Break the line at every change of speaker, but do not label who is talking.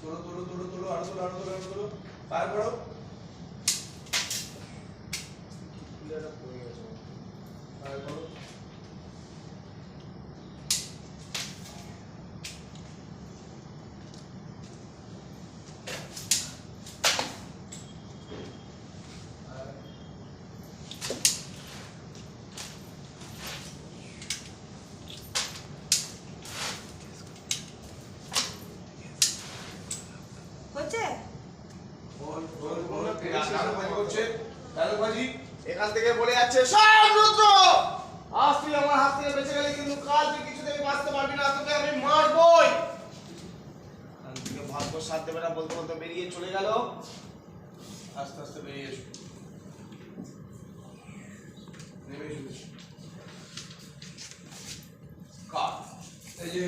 తుడు తుడు తుడు
తుడు అడుగులు అడుగులు
అడుగులు. పారిపోడు
হচ্ছে?
বল বল বল ডায়লগ বাজি করছে ডায়লগ বাজি
এখান থেকে বলে যাচ্ছে সব রুদ্র! আজ তুই আমার হাত থেকে বেঁচে গেলে কিন্তু কাল তুই কিছু থেকে বাঁচতে পারবি না তোকে আমি মারবই। ভাগ্য সাথ দেবে না বলতে বলতে বেরিয়ে চলে গেল।
আস্তে আস্তে বেরিয়ে এসো। নেমে এসো। কাট এই যে